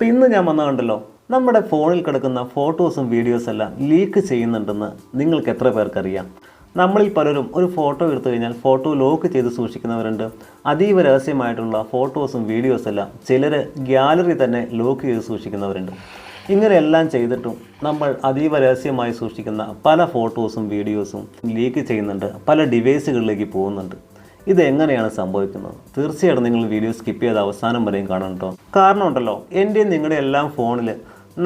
അപ്പോൾ ഇന്ന് ഞാൻ വന്ന കണ്ടല്ലോ നമ്മുടെ ഫോണിൽ കിടക്കുന്ന ഫോട്ടോസും വീഡിയോസും എല്ലാം ലീക്ക് ചെയ്യുന്നുണ്ടെന്ന് നിങ്ങൾക്ക് എത്ര പേർക്കറിയാം? നമ്മളിൽ പലരും ഒരു ഫോട്ടോ എടുത്തു കഴിഞ്ഞാൽ ഫോട്ടോ ലോക്ക് ചെയ്ത് സൂക്ഷിക്കുന്നവരുണ്ട്. അതീവ രഹസ്യമായിട്ടുള്ള ഫോട്ടോസും വീഡിയോസും എല്ലാം ചിലർ ഗ്യാലറി തന്നെ ലോക്ക് ചെയ്ത് സൂക്ഷിക്കുന്നവരുണ്ട്. ഇങ്ങനെയെല്ലാം ചെയ്തിട്ടും നമ്മൾ അതീവ രഹസ്യമായി സൂക്ഷിക്കുന്ന പല ഫോട്ടോസും വീഡിയോസും ലീക്ക് ചെയ്യുന്നുണ്ട്. പല ഡിവൈസുകളിലേക്ക് പോകുന്നുണ്ട്. ഇത് എങ്ങനെയാണ് സംഭവിക്കുന്നത്? തീർച്ചയായിട്ടും നിങ്ങൾ വീഡിയോ സ്കിപ്പ് ചെയ്ത് അവസാനം വരെയും കാണണം കേട്ടോ കാരണം ഉണ്ടല്ലോ എന്റെ നിങ്ങളുടെ എല്ലാം ഫോണിൽ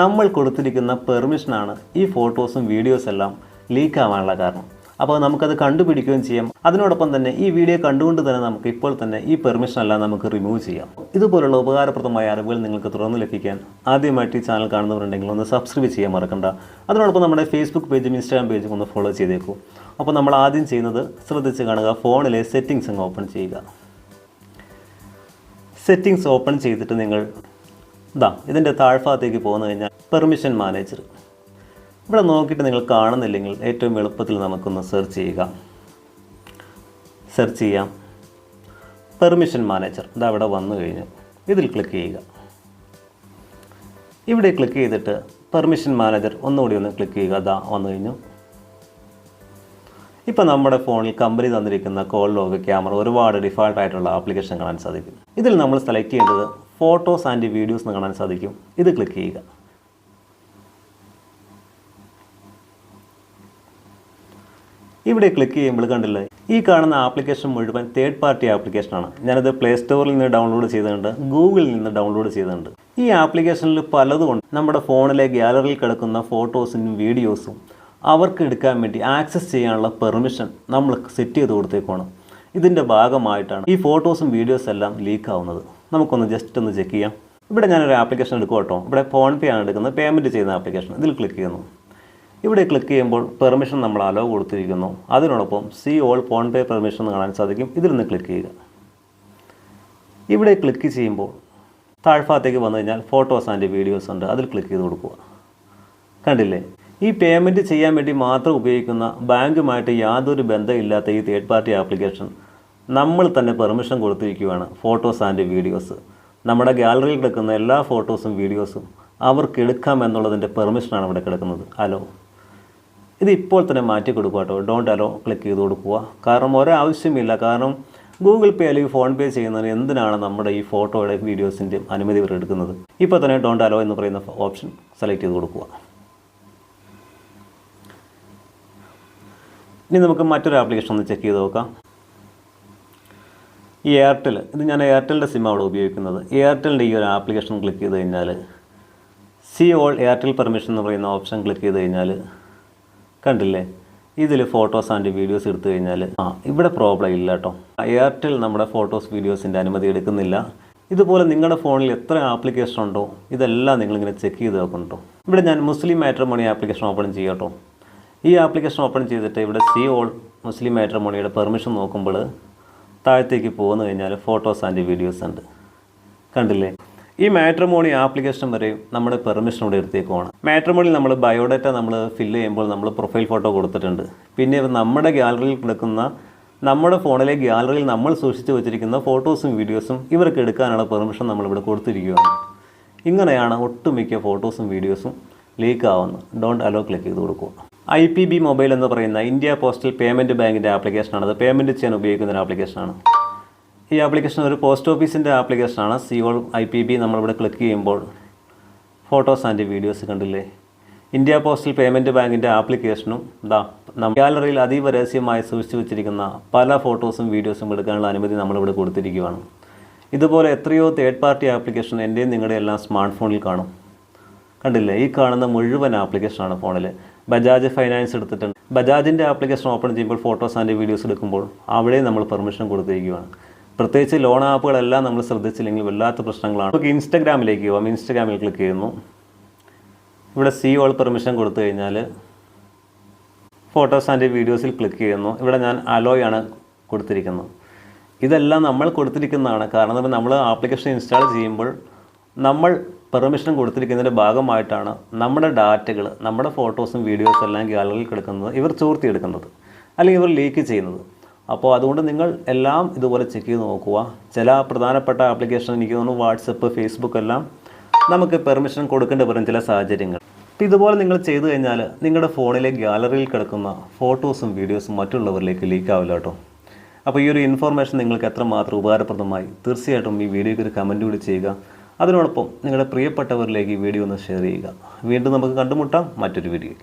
നമ്മൾ കൊടുത്തിരിക്കുന്ന പെർമിഷനാണ് ഈ ഫോട്ടോസും വീഡിയോസ് എല്ലാം ലീക്ക് ആവാനുള്ള കാരണം. അപ്പോൾ നമുക്കത് കണ്ടുപിടിക്കുകയും ചെയ്യാം. അതിനോടൊപ്പം തന്നെ ഈ വീഡിയോ കണ്ടുകൊണ്ട് തന്നെ നമുക്ക് ഇപ്പോൾ തന്നെ ഈ പെർമിഷൻ എല്ലാം നമുക്ക് റിമൂവ് ചെയ്യാം. ഇതുപോലുള്ള ഉപകാരപ്രദമായ അറിവുകൾ നിങ്ങൾക്ക് തുടർന്ന് ലഭിക്കാൻ ആദ്യമായിട്ട് ഈ ചാനൽ കാണുന്നവരുണ്ടെങ്കിൽ ഒന്ന് സബ്സ്ക്രൈബ് ചെയ്യാൻ മറക്കണ്ട. അതിനോടൊപ്പം നമ്മുടെ ഫേസ്ബുക്ക് പേജും ഇൻസ്റ്റാഗ്രാം പേജും ഒന്ന് ഫോളോ ചെയ്തേക്കൂ. അപ്പോൾ നമ്മൾ ആദ്യം ചെയ്യുന്നത് ശ്രദ്ധിച്ച് കാണുക ഫോണിലെ സെറ്റിങ്സ് അങ്ങ് ഓപ്പൺ ചെയ്യുക. സെറ്റിങ്സ് ഓപ്പൺ ചെയ്തിട്ട് നിങ്ങൾ ഇതാ ഇതിന്റെ താഴ്ഭാഗത്തേക്ക് പോന്നു കഴിഞ്ഞാൽ പെർമിഷൻ മാനേജർ ഇവിടെ നോക്കിയിട്ട് നിങ്ങൾ കാണുന്നില്ലെങ്കിൽ ഏറ്റവും എളുപ്പത്തിൽ നമുക്കൊന്ന് സെർച്ച് ചെയ്യുക. സെർച്ച് ചെയ്യാം. പെർമിഷൻ മാനേജർ ഇതാ അവിടെ വന്നു കഴിഞ്ഞു. ഇതിൽ ക്ലിക്ക് ചെയ്യുക. ഇവിടെ ക്ലിക്ക് ചെയ്തിട്ട് പെർമിഷൻ മാനേജർ ഒന്നുകൂടി ഒന്ന് ക്ലിക്ക് ചെയ്യുക. അതാ വന്നു കഴിഞ്ഞു. ഇപ്പോൾ നമ്മുടെ ഫോണിൽ കമ്പനി തന്നിരിക്കുന്ന കോൾ ലോഗ് ക്യാമറ ഒരുപാട് ഡിഫാൾട്ട് ആയിട്ടുള്ള ആപ്ലിക്കേഷൻ കാണാൻ സാധിക്കും. ഇതിൽ നമ്മൾ സെലക്ട് ചെയ്യേണ്ടത് ഫോട്ടോസ് ആൻഡ് വീഡിയോസ് എന്ന് കാണാൻ സാധിക്കും. ഇത് ക്ലിക്ക് ചെയ്യുക. ഇവിടെ ക്ലിക്ക് ചെയ്യുമ്പോൾ കണ്ടില്ലേ? ഈ കാണുന്ന ആപ്ലിക്കേഷൻ മുഴുവൻ തേർഡ് പാർട്ടി ആപ്ലിക്കേഷനാണ് ഞാനത് പ്ലേ സ്റ്റോറിൽ നിന്ന് ഡൗൺലോഡ് ചെയ്തിട്ടുണ്ട്. ഗൂഗിളിൽ നിന്ന് ഡൗൺലോഡ് ചെയ്തിട്ടുണ്ട്. ഈ ആപ്ലിക്കേഷനിൽ പലതുകൊണ്ട് നമ്മുടെ ഫോണിലെ ഗ്യാലറിയിൽ കിടക്കുന്ന ഫോട്ടോസിനും വീഡിയോസും അവർക്ക് എടുക്കാൻ വേണ്ടി ആക്സസ് ചെയ്യാനുള്ള പെർമിഷൻ നമ്മൾ സെറ്റ് ചെയ്ത് കൊടുത്തേക്കാണ് ഇതിന്റെ ഭാഗമായിട്ടാണ് ഈ ഫോട്ടോസും വീഡിയോസും എല്ലാം ലീക്ക് ആവുന്നത്. നമുക്കൊന്ന് ജസ്റ്റ് ഒന്ന് ചെക്ക് ചെയ്യാം. ഇവിടെ ഞാനൊരു ആപ്ലിക്കേഷൻ എടുക്കും കേട്ടോ ഇവിടെ ഫോൺ പേ ആണ് എടുക്കുന്നത്. പേയ്മെന്റ് ചെയ്യുന്ന ആപ്ലിക്കേഷൻ ഇതിൽ ക്ലിക്ക് ചെയ്യുന്നു. ഇവിടെ ക്ലിക്ക് ചെയ്യുമ്പോൾ പെർമിഷൻ നമ്മൾ അലോ കൊടുത്തിരിക്കുന്നു. അതിനോടൊപ്പം see all PhonePe permission കാണാൻ സാധിക്കും. ഇതിൽ നിന്ന് ക്ലിക്ക് ചെയ്യുക. ഇവിടെ ക്ലിക്ക് ചെയ്യുമ്പോൾ താഴ്ഭാഗത്തേക്ക് വന്നു കഴിഞ്ഞാൽ ഫോട്ടോസ് ആൻഡ് വീഡിയോസ് ഉണ്ട്. അതിൽ ക്ലിക്ക് ചെയ്ത് കൊടുക്കുക. കണ്ടില്ലേ? ഈ പേയ്മെന്റ് ചെയ്യാൻ വേണ്ടി മാത്രം ഉപയോഗിക്കുന്ന ബാങ്കുമായിട്ട് യാതൊരു ബന്ധമില്ലാത്ത ഈ തേർഡ് പാർട്ടി ആപ്ലിക്കേഷൻ നമ്മൾ തന്നെ പെർമിഷൻ കൊടുത്തിരിക്കുകയാണ്. ഫോട്ടോസ് ആൻഡ് വീഡിയോസ് നമ്മുടെ ഗാലറിയിൽ കിടക്കുന്ന എല്ലാ ഫോട്ടോസും വീഡിയോസും അവർക്ക് എടുക്കാം എന്നുള്ളതിന്റെ പെർമിഷനാണ് ഇവിടെ കിടക്കുന്നത്. അലോ ഇത് ഇപ്പോൾ തന്നെ മാറ്റി കൊടുക്കുക കേട്ടോ. ഡോണ്ട് അലോ ക്ലിക്ക് ചെയ്ത് കൊടുക്കുക. കാരണം ഒരാവശ്യമില്ല. കാരണം ഗൂഗിൾ പേ അല്ലെങ്കിൽ ഫോൺ പേ ചെയ്യുന്നതിന് എന്തിനാണ് നമ്മുടെ ഈ ഫോട്ടോയുടെ വീഡിയോസിന്റെയും അനുമതി ഇവർ എടുക്കുന്നത്? ഇപ്പോൾ തന്നെ ഡോണ്ട് അലോ എന്ന് പറയുന്ന ഓപ്ഷൻ സെലക്ട് ചെയ്ത് കൊടുക്കുക. ഇനി നമുക്ക് മറ്റൊരു ആപ്ലിക്കേഷൻ ഒന്ന് ചെക്ക് ചെയ്ത് നോക്കാം. ഈ എയർടെൽ ഇത് ഞാൻ എയർടെലിന്റെ സിം അവിടെ ഉപയോഗിക്കുന്നത്. എയർടെലിന്റെ ഈ ഒരു ആപ്ലിക്കേഷൻ ക്ലിക്ക് ചെയ്ത് കഴിഞ്ഞാൽ സി ഓൾ എയർടെൽ പെർമിഷൻ എന്ന് പറയുന്ന ഓപ്ഷൻ ക്ലിക്ക് ചെയ്ത് കഴിഞ്ഞാൽ കണ്ടില്ലേ? ഇതിൽ ഫോട്ടോസ് ആൻഡ് വീഡിയോസ് എടുത്തു കഴിഞ്ഞാൽ ആ ഇവിടെ പ്രോബ്ലം ഇല്ല കേട്ടോ എയർടെൽ നമ്മുടെ ഫോട്ടോസ് വീഡിയോസിന്റെ അനുമതി എടുക്കുന്നില്ല. ഇതുപോലെ നിങ്ങളുടെ ഫോണിൽ എത്ര ആപ്ലിക്കേഷൻ ഉണ്ടോ ഇതെല്ലാം നിങ്ങളിങ്ങനെ ചെക്ക് ചെയ്ത് നോക്കണം കേട്ടോ ഇവിടെ ഞാൻ മുസ്ലിം മാട്രമോണി ആപ്ലിക്കേഷൻ ഓപ്പൺ ചെയ്യാം കേട്ടോ ഈ ആപ്ലിക്കേഷൻ ഓപ്പൺ ചെയ്തിട്ട് ഇവിടെ സി ഓൾ മുസ്ലിം മാട്രമോണിയുടെ പെർമിഷൻ നോക്കുമ്പോൾ താഴത്തേക്ക് പോകുന്നു കഴിഞ്ഞാൽ ഫോട്ടോസ് ആൻഡ് വീഡിയോസ് ഉണ്ട്. കണ്ടില്ലേ? ഈ മാട്രിമോണി ആപ്ലിക്കേഷൻ വരെ നമ്മുടെ പെർമിഷൻ ഇവിടെ എടുത്തേക്കുവാണ്. മാട്രിമോണിൽ നമ്മൾ ബയോഡാറ്റ നമ്മൾ ഫില്ല് ചെയ്യുമ്പോൾ നമ്മൾ പ്രൊഫൈൽ ഫോട്ടോ കൊടുത്തിട്ടുണ്ട്. പിന്നെ നമ്മുടെ ഗാലറിയിൽ കിടക്കുന്ന നമ്മുടെ ഫോണിലെ ഗ്യാലറിയിൽ നമ്മൾ സൂക്ഷിച്ചു വെച്ചിരിക്കുന്ന ഫോട്ടോസും വീഡിയോസും ഇവർക്ക് എടുക്കാനുള്ള പെർമിഷൻ നമ്മളിവിടെ കൊടുത്തിരിക്കുകയാണ്. ഇങ്ങനെയാണ് ഒട്ടുമിക്ക ഫോട്ടോസും വീഡിയോസും ലീക്ക് ആവുന്നത്. ഡോണ്ട് അലോ ക്ലിക്ക് ചെയ്ത് കൊടുക്കുക. ഐ പി ബി മൊബൈൽ എന്ന് പറയുന്ന ഇന്ത്യ പോസ്റ്റൽ പേയ്മെന്റ് ബാങ്കിന്റെ ആപ്ലിക്കേഷനാണ് അത് പേയ്മെന്റ് ചെയ്യാൻ ഉപയോഗിക്കുന്ന ഒരു ആപ്ലിക്കേഷനാണ് ഈ ആപ്ലിക്കേഷൻ ഒരു പോസ്റ്റ് ഓഫീസിന്റെ ആപ്ലിക്കേഷനാണ് see all I P B നമ്മളിവിടെ ക്ലിക്ക് ചെയ്യുമ്പോൾ ഫോട്ടോസ് ആൻഡ് വീഡിയോസ് കണ്ടില്ലേ? ഇന്ത്യ പോസ്റ്റൽ പേയ്മെന്റ് ബാങ്കിന്റെ ആപ്ലിക്കേഷനും നമ്മൾ ഗാലറിയിൽ അതീവ രഹസ്യമായി സൂക്ഷിച്ചു വെച്ചിരിക്കുന്ന പല ഫോട്ടോസും വീഡിയോസും എടുക്കാനുള്ള അനുമതി നമ്മളിവിടെ കൊടുത്തിരിക്കുകയാണ് ഇതുപോലെ എത്രയോ തേർഡ് പാർട്ടി ആപ്ലിക്കേഷൻ എന്റെയും നിങ്ങളുടെ എല്ലാം സ്മാർട്ട് ഫോണിൽ കാണും. കണ്ടില്ലേ? ഈ കാണുന്ന മുഴുവൻ ആപ്ലിക്കേഷനാണ് ഫോണിൽ ബജാജ് ഫൈനാൻസ് എടുത്തിട്ടുണ്ട്. ബജാജിന്റെ ആപ്ലിക്കേഷൻ ഓപ്പൺ ചെയ്യുമ്പോൾ ഫോട്ടോസ് ആൻഡ് വീഡിയോസ് എടുക്കുമ്പോൾ അവിടെ നമ്മൾ പെർമിഷൻ കൊടുത്തിരിക്കുകയാണ് പ്രത്യേകിച്ച് ലോൺ ആപ്പുകളെല്ലാം നമ്മൾ ശ്രദ്ധിച്ചില്ലെങ്കിൽ വല്ലാത്ത പ്രശ്നങ്ങളാണ്. നമുക്ക് ഇൻസ്റ്റാഗ്രാമിലേക്ക് പോകാം ഇൻസ്റ്റാഗ്രാമിൽ ക്ലിക്ക് ചെയ്യുന്നു. ഇവിടെ സി ഓൾ പെർമിഷൻ കൊടുത്തു കഴിഞ്ഞാൽ ഫോട്ടോസ് ആൻഡ് വീഡിയോസിൽ ക്ലിക്ക് ചെയ്യുന്നു. ഇവിടെ ഞാൻ അലോയാണ് കൊടുത്തിരിക്കുന്നത്. ഇതെല്ലാം നമ്മൾ കൊടുത്തിരിക്കുന്നതാണ്. കാരണം നമ്മൾ ആപ്ലിക്കേഷൻ ഇൻസ്റ്റാൾ ചെയ്യുമ്പോൾ നമ്മൾ പെർമിഷൻ കൊടുത്തിരിക്കുന്നതിന്റെ ഭാഗമായിട്ടാണ് നമ്മുടെ ഡാറ്റകൾ നമ്മുടെ ഫോട്ടോസും വീഡിയോസും എല്ലാം ഗാലറിയിൽ കിടക്കുന്നത്. ഇവർ ചോർത്തിയെടുക്കുന്നത്. അല്ലെങ്കിൽ ഇവർ ലീക്ക് ചെയ്യുന്നത്. അപ്പോൾ അതുകൊണ്ട് നിങ്ങൾ എല്ലാം ഇതുപോലെ ചെക്ക് ചെയ്ത് നോക്കുക. ചില പ്രധാനപ്പെട്ട ആപ്ലിക്കേഷൻ എനിക്ക് തോന്നുന്നു വാട്സപ്പ് ഫേസ്ബുക്ക് എല്ലാം നമുക്ക് പെർമിഷൻ കൊടുക്കേണ്ടി വരും ചില സാഹചര്യങ്ങൾ. അപ്പോൾ ഇതുപോലെ നിങ്ങൾ ചെയ്തു കഴിഞ്ഞാൽ നിങ്ങളുടെ ഫോണിലെ ഗാലറിയിൽ കിടക്കുന്ന ഫോട്ടോസും വീഡിയോസും മറ്റുള്ളവരിലേക്ക് ലീക്ക് ആവില്ല കേട്ടോ. അപ്പോൾ ഈ ഒരു ഇൻഫോർമേഷൻ നിങ്ങൾക്ക് എത്രമാത്രം ഉപകാരപ്രദമായി തീർച്ചയായിട്ടും ഈ വീഡിയോയ്ക്ക് ഒരു കമന്റ് കൂടി ചെയ്യുക. അതിനോടൊപ്പം നിങ്ങളുടെ പ്രിയപ്പെട്ടവരിലേക്ക് ഈ വീഡിയോ ഒന്ന് ഷെയർ ചെയ്യുക. വീണ്ടും നമുക്ക് കണ്ടുമുട്ടാം മറ്റൊരു വീഡിയോ